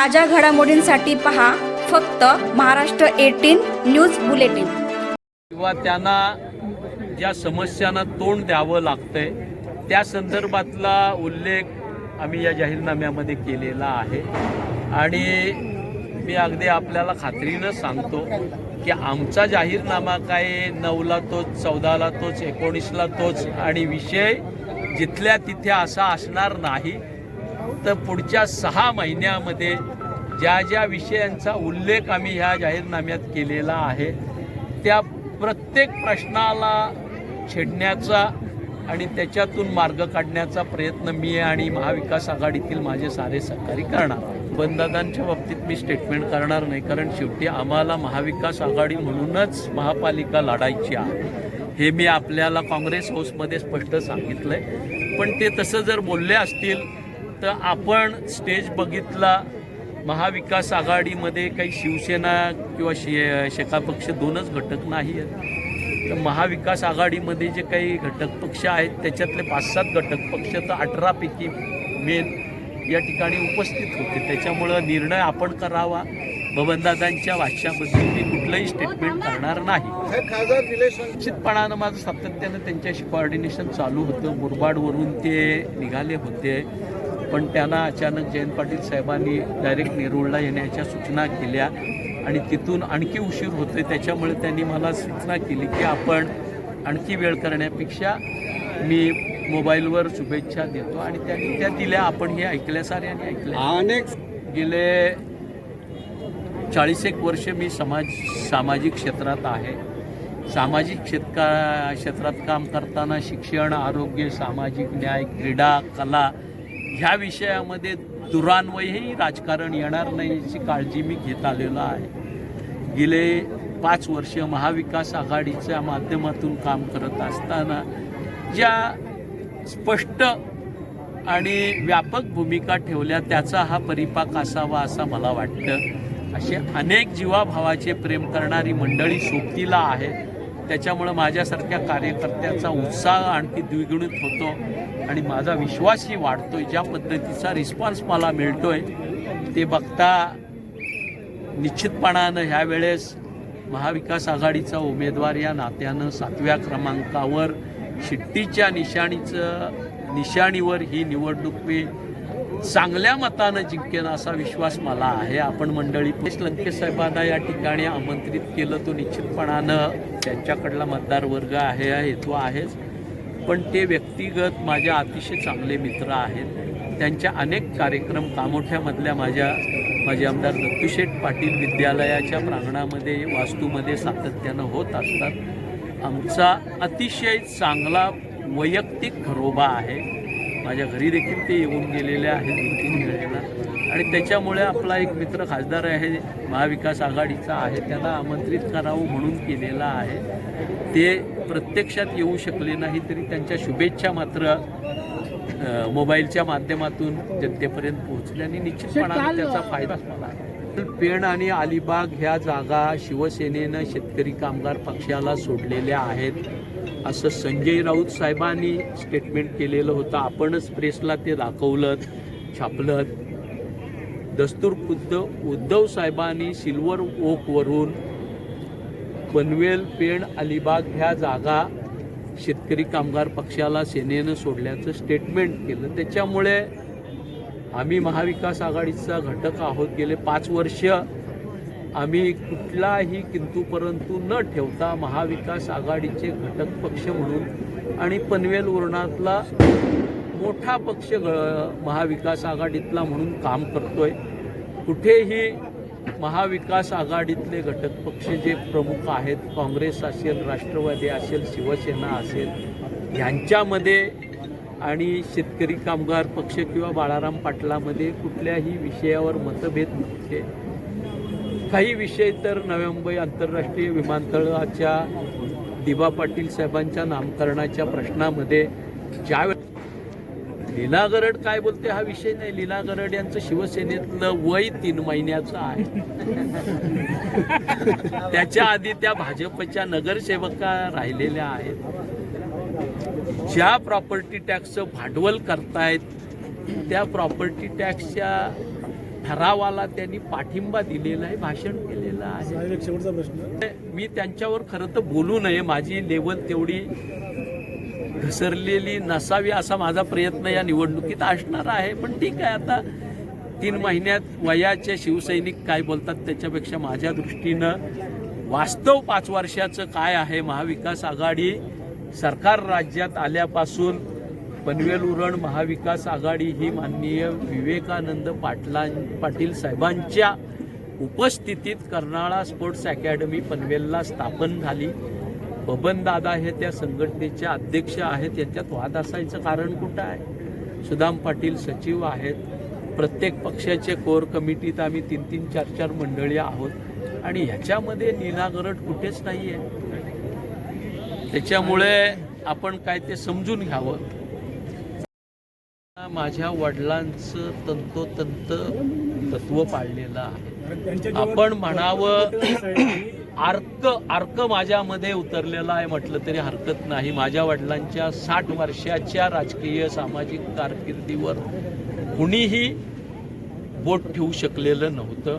ताज्या घडामोडींसाठी पहा फक्त महाराष्ट्र एटीन न्यूज बुलेटिन. किंवा त्यांना ज्या समस्यांना तोंड द्यावं लागतंय त्या संदर्भातला उल्लेख आम्ही या जाहीरनाम्यामध्ये केलेला आहे. आणि मी अगदी आपल्याला खात्रीनं सांगतो की आमचा जाहीरनामा काय नऊला तोच चौदाला तोच एकोणीसला तोच आणि विषय जिथल्या तिथे असा असणार नाही तर पुढच्या सहा महिन्यामध्ये ज्या ज्या विषयांचा उल्लेख आम्ही ह्या जाहीरनाम्यात केलेला आहे त्या प्रत्येक प्रश्नाला छेडण्याचा आणि त्याच्यातून मार्ग काढण्याचा प्रयत्न मी आणि महाविकास आघाडीतील माझे सारे सहकारी करणार बंददांच्या बाबतीत मी स्टेटमेंट करणार नाही कारण शेवटी आम्हाला महाविकास आघाडी म्हणूनच महापालिका लढायची आहे. हे मी आपल्याला काँग्रेस हाऊसमध्ये स्पष्ट सांगितलं आहे पण ते तसं जर बोलले असतील तर आपण स्टेज बघितला महाविकास आघाडीमध्ये काही शिवसेना किंवा शे शेका पक्ष दोनच घटक नाही आहेत. तर महाविकास आघाडीमध्ये जे काही घटक पक्ष आहेत त्याच्यातले पाच सात घटक पक्ष तर अठरापैकी मेन या ठिकाणी उपस्थित होते. त्याच्यामुळं निर्णय आपण करावा. बबनदादांच्या भाष्याबद्दल मी कुठलंही स्टेटमेंट करणार नाही. निश्चितपणानं माझं सातत्यानं त्यांच्याशी कॉर्डिनेशन चालू होतं. मुरबाडवरून ते निघाले होते. पण त्यांना अचानक जयंत पाटील साहेबांनी डायरेक्ट नेरुळला येण्याच्या सूचना केल्या. आणि तिथून आणखी उशीर होतोय त्याच्यामुळे त्यांनी मला सूचना केली की आपण आणखी वेळ करण्यापेक्षा मी मोबाईलवर शुभेच्छा देतो. आणि त्यांनी त्या दिल्या आपण हे ऐकल्या साऱ्याने ऐकल्या. अनेक गेले चाळीस एक वर्ष मी समाज सामाजिक क्षेत्रात आहे. सामाजिक क्षेत्रा क्षेत्रात काम करताना शिक्षण आरोग्य सामाजिक न्याय क्रीडा कला ह्या विषयामध्ये दुरान्वयही राजकारण येणार नाही याची काळजी मी घेत आलेलो आहे. गेले पाच वर्ष महाविकास आघाडीच्या माध्यमातून काम करत असताना ज्या स्पष्ट आणि व्यापक भूमिका ठेवल्या त्याचा हा परिपाक असावा असा मला वाटतं. असे अनेक जीवाभावाचे प्रेम करणारी मंडळी सोबतीला आहे त्याच्यामुळं माझ्यासारख्या कार्यकर्त्याचा उत्साह आणखी द्विगुणित होतो आणि माझा विश्वासही वाढतोय. ज्या पद्धतीचा रिस्पॉन्स मला मिळतोय ते बघता निश्चितपणानं ह्या वेळेस महाविकास आघाडीचा उमेदवार या नात्यानं सातव्या क्रमांकावर शिट्टीच्या निशाणीचं निशाणीवर ही निवडणूक मी चांगल्या मतानं जिंकेन असा विश्वास मला आहे. आपण मंडळी लंकेश लंके साहेबांना या ठिकाणी आमंत्रित केलं तो निश्चितपणानं. त्यांच्याकडला मतदार वर्ग आहे हा हेतू आहेच. पण ते व्यक्तिगत माझ्या अतिशय चांगले मित्र आहेत. त्यांच्या अनेक कार्यक्रम कामोठ्यामधल्या माझ्या माझे आमदार दत्तूशेठ पाटील विद्यालयाच्या प्रांगणामध्ये वास्तूमध्ये सातत्यानं होत असतात. आमचा अतिशय चांगला वैयक्तिक घरोबा आहे. माझ्या घरी देखील ते येऊन गेलेले आहेत दोन तीन वेळेला. आणि त्याच्यामुळे आपला एक मित्र खासदार आहे महाविकास आघाडीचा आहे त्याला आमंत्रित करावं म्हणून केलेला आहे. ते प्रत्यक्षात येऊ शकले नाही तरी त्यांच्या शुभेच्छा मात्र मोबाईलच्या माध्यमातून जनतेपर्यंत पोहोचल्याने निश्चितपणाने त्याचा फायदा मला आहे. पेण आणि अलिबाग ह्या जागा शिवसेनेनं शेतकरी कामगार पक्षाला सोडलेल्या आहेत. असं संजय राऊत साहेबांनी स्टेटमेंट केलेलं होतं. आपणच प्रेसला ते दाखवलं छापलं. दस्तूर खुद्द उद्धव साहेबांनी सिल्वर ओकवरून पनवेल पेण अलिबाग ह्या जागा शेतकरी कामगार पक्षाला सेनेनं सोडल्याचं स्टेटमेंट केलं. त्याच्यामुळे आम्ही महाविकास आघाडीचा घटक आहोत गेले पाच वर्ष. आम्ही कुठलाही किंतू परंतु न ठेवता महाविकास आघाडीचे घटक पक्ष म्हणून आणि पनवेल उरणातला मोठा पक्ष ग- महाविकास आघाडीतला म्हणून काम करतोय. कुठेही महाविकास आघाडीतले घटक पक्ष जे प्रमुख आहेत काँग्रेस असेल राष्ट्रवादी असेल शिवसेना असेल ह्यांच्यामध्ये आणि शेतकरी कामगार पक्ष किंवा बाळाराम पाटलामध्ये कुठल्याही विषयावर मतभेद नव्हते. काही विषय तर नव्या मुंबई आंतरराष्ट्रीय विमानतळाच्या दिबा पाटील साहेबांच्या नामकरणाच्या प्रश्नामध्ये ज्यावेळेस लीला गरड काय बोलते हा विषय नाही. लीला गरड यांचं शिवसेनेतलं वय तीन महिन्याचं आहे. त्याच्या आधी त्या भाजपच्या नगरसेवका राहिलेल्या आहेत. ज्या प्रॉपर्टी टॅक्सचं भांडवल करतायत त्या प्रॉपर्टी टॅक्सच्या ठरावाला त्यांनी पाठिंबा दिलेला आहे भाषण केलेलं आहे. शेवटचा प्रश्न. मी त्यांच्यावर खरं तर बोलू नये माझी लेवल तेवढी घसरलेली नसावी असा माझा प्रयत्न या निवडणुकीत असणार आहे. पण ठीक आहे आता तीन महिन्यात वयाचे शिवसैनिक काय बोलतात त्याच्यापेक्षा माझ्या दृष्टीनं वास्तव पाच वर्षाचं काय आहे महाविकास आघाडी सरकार राज्यात आल्यापासून पनवेल उरण महाविकास आघाडी ही माननीय विवेकानंद पाटलां पाटील साहेबांच्या उपस्थितीत कर्नाळा स्पोर्ट्स अकॅडमी पनवेलला स्थापन झाली. बबनदादा हे त्या संघटनेचे अध्यक्ष आहेत. याच्यात वाद असायचं कारण कुठं आहे? सुदाम पाटील सचिव आहेत. प्रत्येक पक्षाचे कोर कमिटीत आम्ही तीन तीन चार चार मंडळी आहोत. आणि ह्याच्यामध्ये निनागरट कुठेच नाही आहे त्याच्यामुळे आपण काय ते समजून घ्यावं. माझ्या वडिलांचं तंतोतंत तत्व पाळलेलं आहे. आपण म्हणावं आर्क अर्क अर्क माझ्यामध्ये उतरलेला आहे म्हटलं तरी हरकत नाही. माझ्या वडिलांच्या साठ वर्षाच्या राजकीय सामाजिक कारकिर्दीवर कुणीही बोट ठेवू शकलेलं नव्हतं.